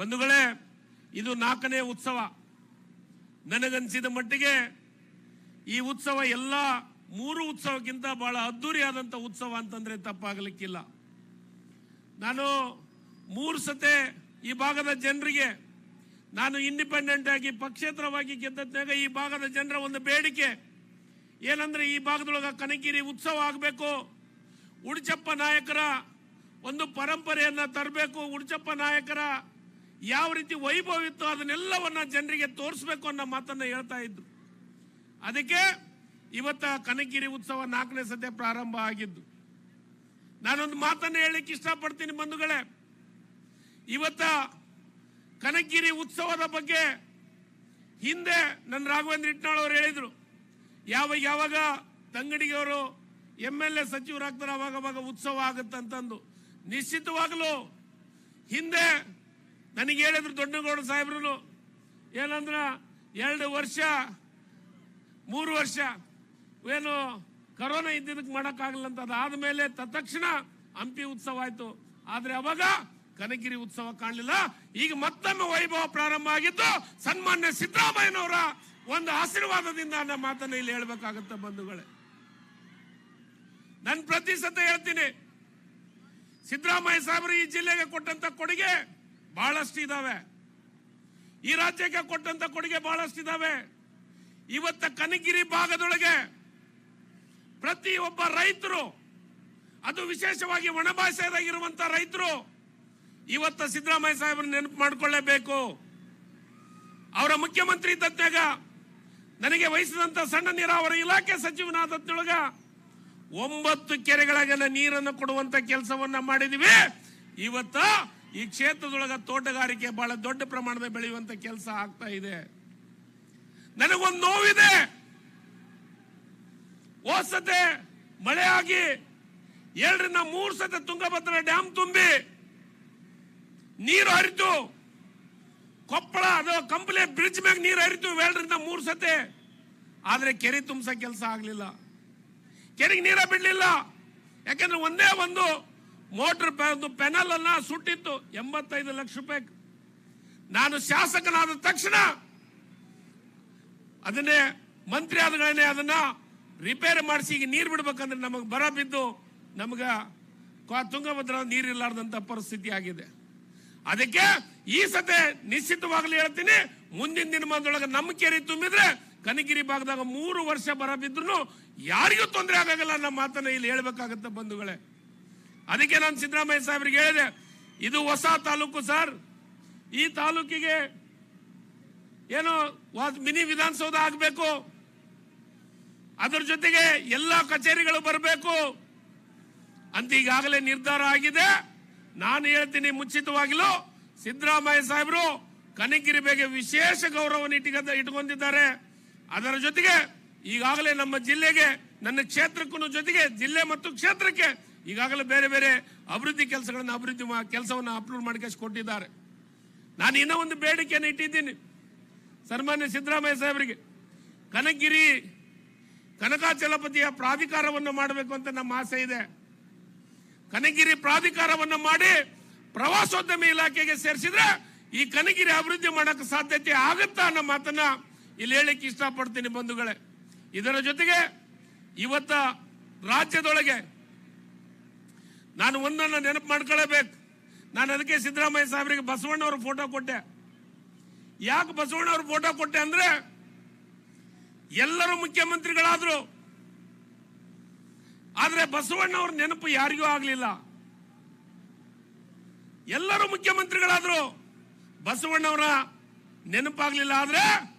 ಬಂಧುಗಳೇ, ಇದು ನಾಲ್ಕನೇ ಉತ್ಸವ. ನನಗನ್ಸಿದ ಮಟ್ಟಿಗೆ ಈ ಉತ್ಸವ ಎಲ್ಲ ಮೂರು ಉತ್ಸವಕ್ಕಿಂತ ಬಹಳ ಅದ್ದೂರಿಯಾದಂಥ ಉತ್ಸವ ಅಂತಂದ್ರೆ ತಪ್ಪಾಗಲಿಕ್ಕಿಲ್ಲ. ನಾನು ಮೂರು ಸತೆ ಈ ಭಾಗದ ಜನರಿಗೆ, ನಾನು ಇಂಡಿಪೆಂಡೆಂಟ್ ಆಗಿ ಪಕ್ಷೇತರವಾಗಿ ಗೆದ್ದದ್ನಾಗ ಈ ಭಾಗದ ಜನರ ಒಂದು ಬೇಡಿಕೆ, ಏನಂದ್ರೆ ಈ ಭಾಗದೊಳಗೆ ಕನಕಿರಿ ಉತ್ಸವ ಆಗಬೇಕು, ಉಡುಚಪ್ಪ ನಾಯಕರ ಒಂದು ಪರಂಪರೆಯನ್ನ ತರಬೇಕು, ಉಡುಚಪ್ಪ ನಾಯಕರ ಯಾವ ರೀತಿ ವೈಭವ ಇತ್ತು ಅದನ್ನೆಲ್ಲವನ್ನ ಜನರಿಗೆ ತೋರಿಸ್ಬೇಕು ಅನ್ನೋ ಮಾತನ್ನ ಹೇಳ್ತಾ ಇದ್ರು. ಅದಕ್ಕೆ ಇವತ್ತ ಕನಕಿರಿ ಉತ್ಸವ ನಾಲ್ಕನೇ ಸದ್ಯ ಪ್ರಾರಂಭ ಆಗಿದ್ದು. ನಾನೊಂದು ಮಾತನ್ನ ಹೇಳಲಿಕ್ಕೆ ಇಷ್ಟಪಡ್ತೀನಿ ಬಂಧುಗಳೇ. ಇವತ್ತ ಕನಕಿರಿ ಉತ್ಸವದ ಬಗ್ಗೆ ಹಿಂದೆ ನನ್ನ ರಾಘವೇಂದ್ರ ಇಟ್ನಾಳ್ ಅವರು ಹೇಳಿದ್ರು. ಯಾವ ಯಾವಾಗ ತಂಗಡಿಗೆಯವರು ಎಂ ಎಲ್ ಎ ಸಚಿವರಾಗ್ತಾರೆ ಅವಾಗ ಅವಾಗ ಉತ್ಸವ ಆಗುತ್ತಂತಂದು ನಿಶ್ಚಿತವಾಗಲೂ ಹಿಂದೆ ನನಗೆ ಹೇಳಿದ್ರು ದೊಡ್ಡಗೌಡ ಸಾಹೇಬ್ರು ಏನಂದ್ರ ಎರಡು ವರ್ಷ, ಮೂರು ವರ್ಷ, ಏನು ಕರೋನಾ ಇದ್ದಿದ್ದಕ್ಕೆ ಮಾಡೋಕ್ಕಾಗಲ್ಲ ಅಂತ ಅದಾದ ಮೇಲೆ ತತ್ಕ್ಷಣ ಹಂಪಿ ಉತ್ಸವ ಆಯ್ತು. ಆದರೆ ಅವಾಗ ಕನಗಿರಿ ಉತ್ಸವ ಕಾಣಲಿಲ್ಲ. ಈಗ ಮತ್ತೊಮ್ಮೆ ವೈಭವ ಪ್ರಾರಂಭ ಆಗಿದ್ದು ಸನ್ಮಾನ್ಯ ಸಿದ್ದರಾಮಯ್ಯನವರ ಒಂದು ಆಶೀರ್ವಾದದಿಂದ ನಮ್ಮ ಮಾತನ್ನ ಇಲ್ಲಿ ಹೇಳ್ಬೇಕಾಗತ್ತೆ ಬಂಧುಗಳೇ. ನಾನು ಪ್ರತಿ ಸತ ಹೇಳ್ತೀನಿ, ಸಿದ್ದರಾಮಯ್ಯ ಸಾಹೇಬರು ಈ ಜಿಲ್ಲೆಗೆ ಕೊಟ್ಟಂತ ಕೊಡುಗೆ ಬಹಳಷ್ಟು ಇದಾವೆ ಈ ರಾಜ್ಯಕ್ಕೆ ಕೊಟ್ಟಂತ ಕೊಡುಗೆ ಬಹಳಷ್ಟು ಇದಾವೆ ಇವತ್ತ ಕನಗಿರಿ ಭಾಗದೊಳಗೆ ಪ್ರತಿಯೊಬ್ಬ ರೈತರು, ಅದು ವಿಶೇಷವಾಗಿ ಒಣಭಾಷೆದಾಗಿರುವಂತ ರೈತರು, ಇವತ್ತ ಸಿದ್ದರಾಮಯ್ಯ ಸಾಹೇಬರು ನೆನಪು ಮಾಡಿಕೊಳ್ಳೇಬೇಕು. ಅವರ ಮುಖ್ಯಮಂತ್ರಿ ಇದ್ದತ್ನಾಗ ನನಗೆ ವಹಿಸಿದಂತ ಸಣ್ಣ ನೀರಾವರಿ ಇಲಾಖೆ ಸಚಿವನಾದತ್ನೊಳಗ ಒಂಬತ್ತು ಕೆರೆಗಳಿಗೆಲ್ಲ ನೀರನ್ನು ಕೊಡುವಂತ ಕೆಲಸವನ್ನ ಮಾಡಿದಿವಿ. ಇವತ್ತ ಈ ಕ್ಷೇತ್ರದೊಳಗ ತೋಟಗಾರಿಕೆ ಬಹಳ ದೊಡ್ಡ ಪ್ರಮಾಣದ ಬೆಳೆಯುವಂತ ಕೆಲಸ ಆಗ್ತಾ ಇದೆ. ನನಗೊಂದು ನೋವಿದೆ. ಹೋದ್ ಸತೆ ಮಳೆ ಆಗಿ ಎರಡರಿಂದ ಮೂರು ಸತೆ ತುಂಗಭದ್ರಾ ಡ್ಯಾಮ್ ತುಂಬಿ ನೀರು ಹರಿತು. ಕೊಪ್ಪಳ ಅದು ಕಂಪ್ಲಿ ಬ್ರಿಡ್ಜ್ ಮ್ಯಾಗ ನೀರು ಹರಿತು ಎರಡರಿಂದ ಮೂರು ಸತೆ. ಆದ್ರೆ ಕೆರೆ ತುಂಬಿಸೋ ಕೆಲಸ ಆಗ್ಲಿಲ್ಲ. ಕೆರೆಗೆ ನೀರ ಬಿಡ್ಲಿಲ್ಲ. ಯಾಕಂದ್ರೆ ಒಂದೇ ಒಂದು ಮೋಟರ್ ಪೆನಲ್ ಅನ್ನ ಸುಟ್ಟಿತ್ತು. ಎಂಬತ್ತೈದು ಲಕ್ಷ ರೂಪಾಯಿ. ನಾನು ಶಾಸಕನಾದ ತಕ್ಷಣ ಅದನ್ನೇ ಮಂತ್ರಿ ಆದಗಳನ್ನೇ ಅದನ್ನ ರಿಪೇರಿ ಮಾಡಿಸಿ ಈಗ ನೀರು ಬಿಡ್ಬೇಕಂದ್ರೆ ನಮಗೆ ಬರ ಬಿದ್ದು ನಮಗ ತುಂಗಭದ್ರ ನೀರಿಲ್ಲಾರ್ದಂಥ ಪರಿಸ್ಥಿತಿ ಆಗಿದೆ. ಅದಕ್ಕೆ ಈ ಸತೆ ನಿಶ್ಚಿತವಾಗ್ಲೂ ಹೇಳ್ತೀನಿ, ಮುಂದಿನ ದಿನಮಾನದೊಳಗೆ ನಮ್ಮ ಕೆರೆ ತುಂಬಿದ್ರೆ ಕನಗಿರಿ ಭಾಗದಾಗ ಮೂರು ವರ್ಷ ಬರ ಬಿದ್ರು ಯಾರಿಗೂ ತೊಂದರೆ ಆಗಲ್ಲ ನಮ್ಮ ಮಾತನ್ನ ಇಲ್ಲಿ ಹೇಳ್ಬೇಕಾಗತ್ತೆ ಬಂಧುಗಳೇ. ಅದಕ್ಕೆ ನಾನು ಸಿದ್ದರಾಮಯ್ಯ ಸಾಹೇಬ್ರಿಗೆ ಹೇಳಿದೆ, ಇದು ಹೊಸ ತಾಲೂಕು ಸರ್. ಈ ತಾಲೂಕಿಗೆ ಏನು ಮಿನಿ ವಿಧಾನಸೌಧ ಆಗಬೇಕು. ಅದರ ಜೊತೆಗೆ ಎಲ್ಲ ಕಚೇರಿಗಳು ಬರಬೇಕು. ಅಂತ ಈಗಾಗಲೇ ನಿರ್ಧಾರ ಆಗಿದೆ. ನಾನು ಹೇಳ್ತೀನಿ ಮುಚ್ಚಿತವಾಗಿಲೂ ಸಿದ್ದರಾಮಯ್ಯ ಸಾಹೇಬರು ಕನಗಿರಿ ಬಗ್ಗೆ ವಿಶೇಷ ಗೌರವವನ್ನು ಇಟ್ಕೊಂಡ ಇಟ್ಕೊಂಡಿದ್ದಾರೆ. ಅದರ ಜೊತೆಗೆ ಈಗಾಗಲೇ ನಮ್ಮ ಜಿಲ್ಲೆಗೆ, ನನ್ನ ಕ್ಷೇತ್ರಕ್ಕೂ ಜೊತೆಗೆ ಜಿಲ್ಲೆ ಮತ್ತು ಕ್ಷೇತ್ರಕ್ಕೆ ಈಗಾಗಲೇ ಬೇರೆ ಬೇರೆ ಅಭಿವೃದ್ಧಿ ಕೆಲಸಗಳನ್ನು ಅಭಿವೃದ್ಧಿ ಕೆಲಸವನ್ನು ಅಪ್ಲೋಡ್ ಮಾಡಿ ಕೊಟ್ಟಿದ್ದಾರೆ. ನಾನು ಇನ್ನೂ ಒಂದು ಬೇಡಿಕೆಯನ್ನು ಇಟ್ಟಿದ್ದೀನಿ. ಸನ್ಮಾನ್ಯ ಸಿದ್ದರಾಮಯ್ಯ ಸಾಹೇಬರಿಗೆ. ಕನಗಿರಿ, ಕನಕಾಚಲಪತಿಯ ಪ್ರಾಧಿಕಾರವನ್ನು ಮಾಡಬೇಕು ಅಂತ ನಮ್ಮ ಆಸೆ ಇದೆ. ಕನಗಿರಿ ಪ್ರಾಧಿಕಾರವನ್ನು ಮಾಡಿ ಪ್ರವಾಸೋದ್ಯಮ ಇಲಾಖೆಗೆ ಸೇರಿಸಿದ್ರೆ ಈ ಕನಗಿರಿ ಅಭಿವೃದ್ಧಿ ಮಾಡಕ್ಕೆ ಸಾಧ್ಯತೆ ಆಗುತ್ತಾ ಅನ್ನೋ ಮಾತನ್ನ ಇಲ್ಲಿ ಹೇಳಿಕ್ಕೆ ಇಷ್ಟಪಡ್ತೀನಿ ಬಂಧುಗಳೇ. ಇದರ ಜೊತೆಗೆ ಇವತ್ತ ರಾಜ್ಯದೊಳಗೆ ನಾನು ಒಂದನ್ನು ನೆನಪು ಮಾಡ್ಕೊಳ್ಳೇಬೇಕು ನಾನು ಅದಕ್ಕೆ ಸಿದ್ದರಾಮಯ್ಯ ಸಾಹೇಬರಿಗೆ ಬಸವಣ್ಣವ್ರ ಫೋಟೋ ಕೊಟ್ಟೆ. ಯಾಕೆ ಬಸವಣ್ಣವ್ರ ಫೋಟೋ ಕೊಟ್ಟೆ ಅಂದ್ರೆ, ಎಲ್ಲರೂ ಮುಖ್ಯಮಂತ್ರಿಗಳಾದ್ರು. ಆದ್ರೆ ಬಸವಣ್ಣವ್ರ ನೆನಪು ಯಾರಿಗೂ ಆಗ್ಲಿಲ್ಲ. ಎಲ್ಲರೂ ಮುಖ್ಯಮಂತ್ರಿಗಳಾದ್ರು. ಬಸವಣ್ಣವರ ನೆನಪಾಗ್ಲಿಲ್ಲ ಆದ್ರೆ,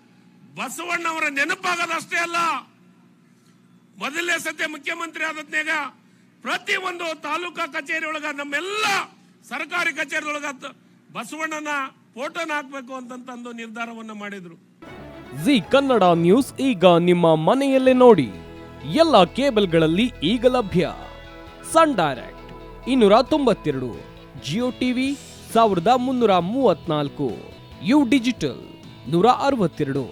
ಬಸವಣ್ಣವರ ನೆನಪಾಗದಷ್ಟೇ ಅಲ್ಲ. ಮೊದಲನೇ ಸತ್ಯ ಮುಖ್ಯಮಂತ್ರಿ ಆದತ್ನಾಗ ಪ್ರತಿ ಒಂದು ತಾಲೂಕಾ ಕಚೇರಿ ಒಳಗ ನಮ್ಮೆಲ್ಲ ಸರ್ಕಾರಿ ಕಚೇರಿ ಒಳಗ ಬಸವಣ್ಣನ ಫೋಟೋನ ಹಾಕ್ಬೇಕು ಅಂತಂತಂದು ನಿರ್ಧಾರವನ್ನು ಮಾಡಿದ್ರು. ಜಿ ಕನ್ನಡ ನ್ಯೂಸ್ ಈಗ ನಿಮ್ಮ ಮನೆಯಲ್ಲೇ ನೋಡಿ. ಎಲ್ಲ ಕೇಬಲ್ಗಳಲ್ಲಿ ಈಗ ಲಭ್ಯ. ಸನ್ ಡೈರೆಕ್ಟ್ ಇನ್ನೂರ ತೊಂಬತ್ತೆರಡು, ಜಿಯೋ ಟಿವಿ ಸಾವಿರದ ಮುನ್ನೂರ ಮೂವತ್ನಾಲ್ಕು, ಯು ಡಿಜಿಟಲ್ ನೂರ ಅರವತ್ತೆರಡು,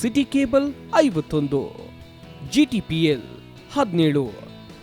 ಸಿಟಿ ಕೇಬಲ್ ಐವತ್ತೊಂದು, ಜಿ ಟಿ ಪಿ ಎಲ್ ಹದಿನೇಳು.